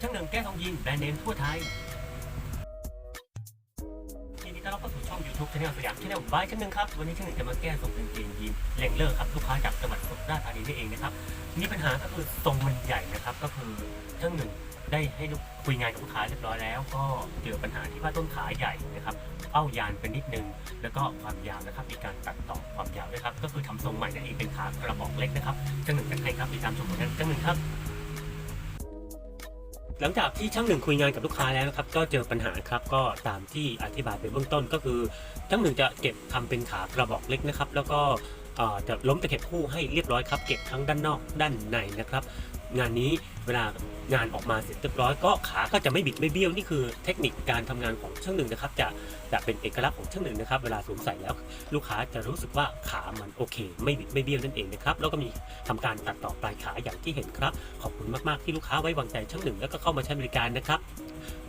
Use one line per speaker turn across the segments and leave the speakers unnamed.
ช่างหนึ่งแก้ทองยินแบรนด์เนมทั่วไทยยินดีต้อนรับเข้าสู่ช่อง YouTube ช anel สยามช anel บายช่างหนึ่งครับ วันนี้ช่างหนึ่งจะมาแก้ทรงกางเกงยีนแหล่งเลอร์ครับลูกค้าจากจังหวัดสุราษฎร์ธานีนี่เองนะครับมีปัญหาก็คือทรงมันใหญ่นะครับ ก็คือช่างหนึ่งได้ให้ลูกคุยงานกับลูกค้าเรียบร้อยแล้ว ก็เจอปัญหาที่ว่าต้นขาใหญ่นะครับเป้ายานเป็นนิดนึง แล้วก็ความยาวนะครับมีการตัดต่อความยาวด้วยครับก็คือทำทรงใหม่นั่นเองเป็นขากระบอกเล็กนะครับช่างหนึ่งกันให้ครับติดตามชมผลงานช่างหนึ่งครับ หลังจากที่ช่างหนึ่งคุยงานกับลูกค้าแล้วนะครับ ก็เจอปัญหาครับก็ตามที่อธิบายไปเบื้องต้นก็คือ ช่างหนึ่งจะเก็บทำเป็นขากระบอกเล็กนะครับ แล้วก็จะล้มตะเข็บคู่ให้เรียบร้อยครับ เก็บทั้งด้านนอกด้านในนะครับ งานนี้เวลางานออกมาเสร็จเรียบร้อยก็ขาก็จะไม่บิดไม่เบี้ยวนี่คือเทคนิคการทำงานของช่างหนึ่งนะครับจะจะเป็นเอกลักษณ์ของช่างหนึ่งนะครับเวลาสวมใส่แล้ว ลูกค้าจะรู้สึกว่าขามันโอเค ไม่บิดไม่เบี้ยวนั่นเองนะครับแล้วก็มีทำการตัดต่อปลายขาอย่างที่เห็นครับ ขอบคุณมากๆที่ลูกค้าไว้วางใจช่างหนึ่งแล้วก็เข้ามาใช้บริการนะครับ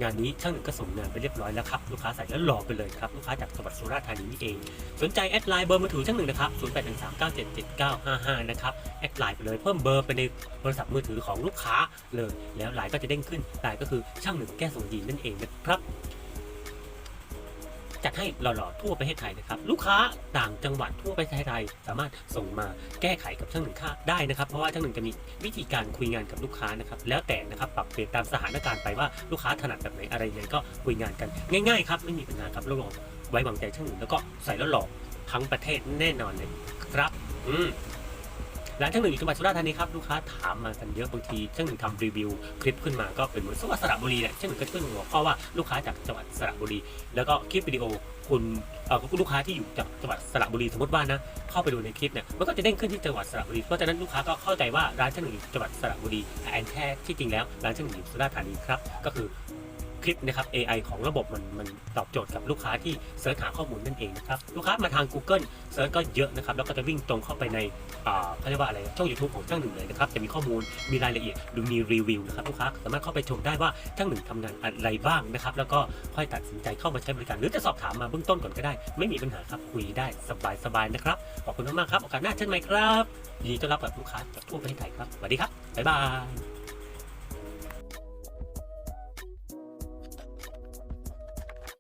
งานนี้ช่างหนึ่งก็ส่งงานไปเรียบร้อยแล้วครับลูกค้าใส่แล้วหล่อไปเลยครับลูกค้าจากจังหวัดสุราษฎร์ธานีนี่เอง สนใจแอดไลน์เบอร์มือถือช่างหนึ่งนะครับ 0 8 1 3 9 7 7 9 5 5 นะครับแอดไลน์ไปเลยเพิ่มเบอร์ไปในโทรศัพท์มือถือของลูกค้าเลย แล้วไลน์ก็จะเด้งขึ้นไลน์ก็คือช่างหนึ่งแก้ส่งยีนนั่นเองนะครับ จัดให้หล่อๆทั่วประเทศไทยนะครับ ลูกค้าต่างจังหวัดทั่วประเทศไทย สามารถส่งมาแก้ไขกับช่างหนึ่งค่าได้นะครับ เพราะว่าช่างหนึ่งจะมีวิธีการคุยงานกับลูกค้านะครับ แล้วแต่นะครับปรับเปลี่ยนตามสถานการณ์ไปว่าลูกค้าถนัดแบบไหนอะไรยังไงก็คุยงานกันง่ายๆครับไม่มีปัญหาครับรับรองไว้วางใจช่างหนึ่งแล้วก็ใส่แล้วหล่อทั้งประเทศแน่นอนเลยครับ อืม ร้านช่างหนึ่งอยู่จังหวัดสุราษฎร์ธานีครับลูกค้าถามมากันเยอะบางทีช่างหนึ่งทำรีวิวคลิปขึ้นมาก็เป็นเหมือนสวัสดิ์สระบุรีแหละช่างหนึ่งก็ขึ้นหัวข้อว่าลูกค้าจากจังหวัดสระบุรี แล้วก็คลิปวิดีโอคุณเอ่อคุณลูกค้าที่อยู่จากจังหวัดสระบุรีสมมติว่านะเข้าไปดูในคลิปเนี่ยมันก็จะเด้งขึ้นที่จังหวัดสระบุรีเพราะฉะนั้นลูกค้าก็เข้าใจว่าร้านช่างหนึ่งอยู่จังหวัดสระบุรีแต่แอนแท้ที่จริงแล้วร้านช่างหนึ่งอยู่สุราษฎร์ธานีครับก็คือ คลิปนะครับ AI ของระบบมันมันตอบโจทย์กับลูกค้าที่เสิร์ชหาข้อมูลนั่นเองนะครับ ลูกค้ามาทาง Google เสิร์ชก็เยอะนะครับ แล้วก็จะวิ่งตรงเข้าไปในอ่าเขาเรียกว่าอะไร ช่อง YouTube ของช่างหนึ่งเลยนะครับ จะมีข้อมูล มีรายละเอียด ดูมีรีวิวนะครับ ลูกค้าสามารถเข้าไปชมได้ว่าช่างหนึ่งทำงานอะไรบ้างนะครับ แล้วก็ค่อยตัดสินใจเข้ามาใช้บริการ หรือจะสอบถามมาเบื้องต้นก่อนก็ได้ ไม่มีปัญหาครับ คุยได้สบายๆนะครับ ขอบคุณมากๆครับ โอกาสหน้าเช่นไหมครับยินดีต้อนรับกับลูกค้าจากทั่วประเทศไทยครับ สวัสดีครับ บ๊ายบาย